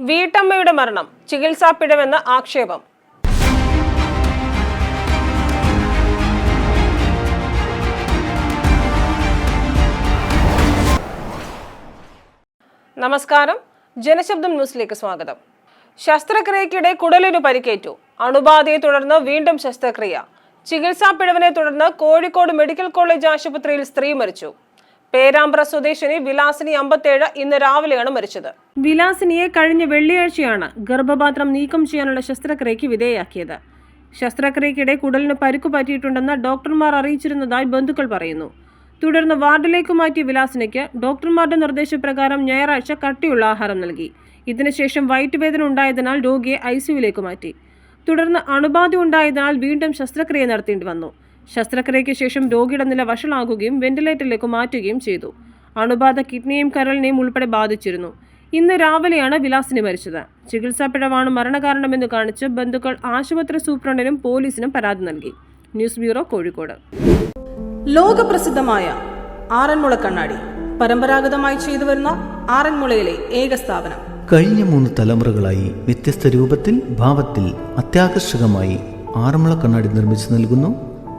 വീട്ടമ്മയുടെ മരണം ചികിത്സാ പിഴവെന്ന് ആക്ഷേപം. നമസ്കാരം. ജനശബ്ദം ന്യൂസിലേക്ക് സ്വാഗതം. ശസ്ത്രക്രിയക്കിടെ കുടലിനു പരിക്കേറ്റു. അണുബാധയെ തുടർന്ന് വീണ്ടും ശസ്ത്രക്രിയ. ചികിത്സാ പിഴവിനെ തുടർന്ന് കോഴിക്കോട് മെഡിക്കൽ കോളേജ് ആശുപത്രിയിൽ സ്ത്രീ മരിച്ചു. പേരാമ്പ്ര സ്വദേശിനി വിലാസിനി അമ്പത്തേഴ് ഇന്ന് രാവിലെയാണ് മരിച്ചത്. വിലാസിനിയെ കഴിഞ്ഞ വെള്ളിയാഴ്ചയാണ് ഗർഭപാത്രം നീക്കം ചെയ്യാനുള്ള ശസ്ത്രക്രിയയ്ക്ക് വിധേയാക്കിയത് ശസ്ത്രക്രിയക്കിടെ കുടലിന് പരിക്കു പറ്റിയിട്ടുണ്ടെന്ന് ഡോക്ടർമാർ അറിയിച്ചിരുന്നതായി ബന്ധുക്കൾ പറയുന്നു. തുടർന്ന് വാർഡിലേക്ക് മാറ്റിയ വിലാസിനിക്ക് ഡോക്ടർമാരുടെ നിർദ്ദേശപ്രകാരം ഞായറാഴ്ച കട്ടിയുള്ള ആഹാരം നൽകി. ഇതിനുശേഷം വയറ്റുവേദന ഉണ്ടായതിനാൽ രോഗിയെ ഐ സിയുലേക്ക് മാറ്റി. തുടർന്ന് അണുബാധ ഉണ്ടായതിനാൽ വീണ്ടും ശസ്ത്രക്രിയ നടത്തേണ്ടി വന്നു. ശസ്ത്രക്രിയയ്ക്ക് ശേഷം രോഗിയുടെ നില വഷളാകുകയും വെന്റിലേറ്ററിലേക്ക് മാറ്റുകയും ചെയ്തു. അണുബാധ കിഡ്നിയും കരളിനെയും ഉൾപ്പെടെ ബാധിച്ചിരുന്നു. ഇന്ന് രാവിലെയാണ് വിലാസിനി മരിച്ചത്. ചികിത്സാ പിഴവാണ് മരണകാരണമെന്ന് കാണിച്ച് ബന്ധുക്കൾ ആശുപത്രി സൂപ്രണ്ടിനും പോലീസിനും പരാതി നൽകി. News bureau Kozhikode. ലോകപ്രസിദ്ധമായ ആറന്മുള കണ്ണാടി. പരമ്പരാഗതമായി ചെയ്തു വരുന്ന ആറന്മുളയിലെ ഏക സ്ഥാപനം. കഴിഞ്ഞ മൂന്ന് തലമുറകളായി വ്യത്യസ്ത രൂപത്തിൽ ഭാവത്തിൽ അത്യാകർഷകമായി ആറന്മുള കണ്ണാടി നിർമ്മിച്ചു നൽകുന്നു.